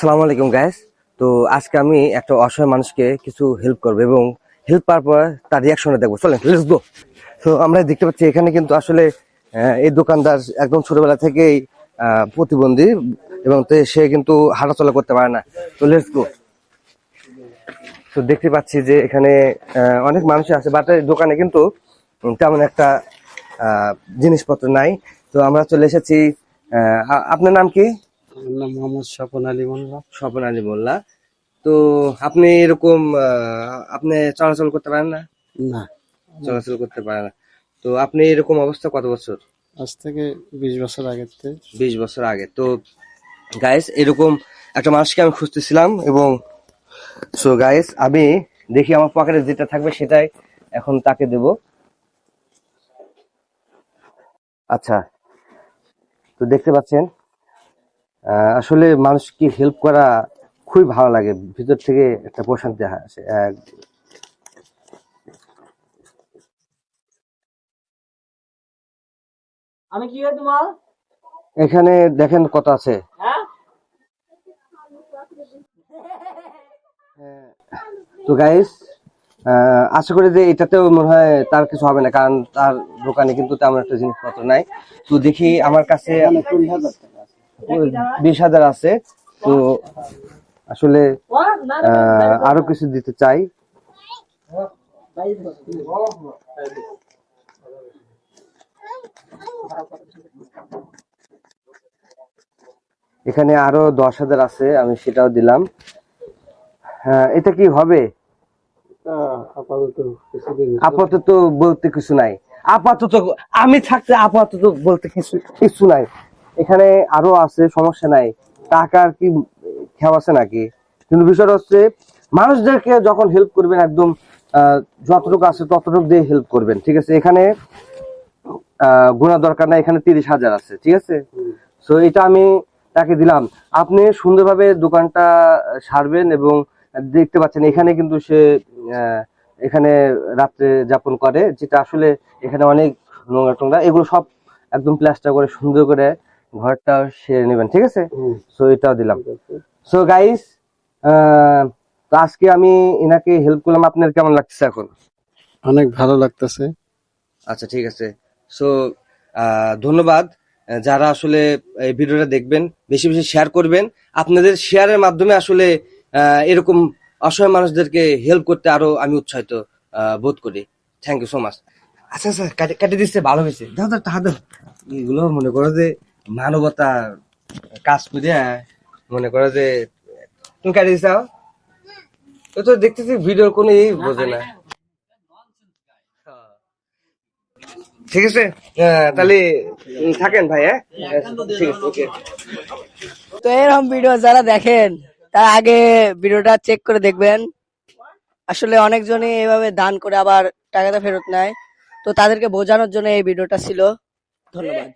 আসসালামু আলাইকুম গ্যাস তো আজকে আমি একটা অসহায় মানুষকে কিছু হেল্প করব এবং হেল্প পাওয়ার পর তার রিয়াকশনে দেখব। চলেন লেটস গো তো আমরা দেখতে পাচ্ছি এখানে কিন্তু আসলে এই দোকানদার একদম ছোটবেলা থেকেই প্রতিবন্ধী এবং সে কিন্তু হাঁটাচলা করতে পারে না। তো লেটস গো তো দেখতে পাচ্ছি যে এখানে অনেক মানুষ আছে বাট দোকানে কিন্তু তেমন একটা জিনিসপত্র নাই। তো আমরা চলে এসেছি আপনার নাম কি? আমার নাম মোহাম্মদ স্বপন আলী মোল্লা। স্বপন আলী মোল্লা। তো আপনি এরকম আপনি চলাচল করতে পারেন না? না। চলাচল করতে পারেন না। তো আপনি এরকম অবস্থা কত বছর? আজ থেকে বিশ বছর থেকে। বিশ বছর আগে। তো গাইস এরকম একটা মানুষকে আমি খুঁজতেছিলাম এবং সো গাইস আমি দেখি আমার পকেটে যেটা থাকবে সেটাই এখন তাকে দেব। আচ্ছা তো দেখতে পাচ্ছেন আসলে মানুষকে হেল্প করা খুবই ভালো লাগে। ভিতর থেকে একটা প্রশান্তি আসে। আমি কি হয় তোমার? এখানে দেখেন কত আছে। হ্যাঁ? তো গাইস আশা করি যে এটাতেও মনে হয় তার কিছু হবে না কারণ তার দোকানে কিন্তু তেমন একটা জিনিসপত্র নাই। তো দেখি আমার কাছে বিশ হাজার আছে তো আসলে আরও কিছু দিতে চাই। এখানে আরও দশ হাজার আছে আমি সেটাও দিলাম। হ্যাঁ এটা কি হবে? আপাতত আপাতত বলতে কিছু নাই। আপাতত আমি থাকতে আপাতত বলতে কিছু কিছু নাই। এখানে আরও আছে, সমস্যা নাই। টাকার কি খেয়াল আছে নাকি? কিন্তু বিষয়টা হচ্ছে, মানুষদেরকে যখন হেল্প করবেন একদম যতটুকু আছে ততটুকু দিয়ে হেল্প করবেন, ঠিক আছে? এখানে গোনা দরকার নাই, এখানে তিরিশ হাজার আছে, ঠিক আছে? সো এটা আমি তাকে দিলাম। আপনি সুন্দরভাবে দোকানটা সারবেন এবং দেখতে পাচ্ছেন, এখানে কিন্তু সে এখানে রাত্রে যাপন করে, যেটা আসলে এখানে অনেক নোংরা টোংরা এগুলো সব একদম প্লাস্টার করে সুন্দর করে ঘরটা সেরে নেবেন ঠিক আছে? হুম, সো এটাও দিলাম। সো গাইস তো আজকে আমি এনাকে হেল্প করলাম। আপনার কেমন লাগছে এখন? অনেক ভালো লাগতেছে। আচ্ছা ঠিক আছে। সো ধন্যবাদ। যারা আসলে এই ভিডিওটা দেখবেন বেশি বেশি শেয়ার করবেন। আপনাদের শেয়ারের মাধ্যমে আসলে এরকম অসহায় মানুষদেরকে হেল্প করতে আরও আমি উৎসাহিত আহ, বোধ করি। থ্যাংক ইউ সো মাচ আচ্ছা আচ্ছা কাটে কাটে দিচ্ছে ভালো হয়েছে। দাও দাও দাও। এগুলো মনে করো যে মানবতা কাজ করে মনে করো যে তুমি কাটে দিচ্ছাও তো তো দেখতেছি ভিডিওর কোনো ই বোঝে না। ঠিক আছে? তাহলে থাকেন ভাই হ্যাঁ? ঠিক আছে, ওকে। তো এরকম ভিডিও যারা দেখেন, তার আগে ভিডিওটা চেক করে দেখবেন। আসলে অনেকজনই এভাবে দান করে আবার টাকাটা ফেরত নেয়। তো তাদেরকে বোঝানোর জন্য এই ভিডিওটা ছিল। ধন্যবাদ।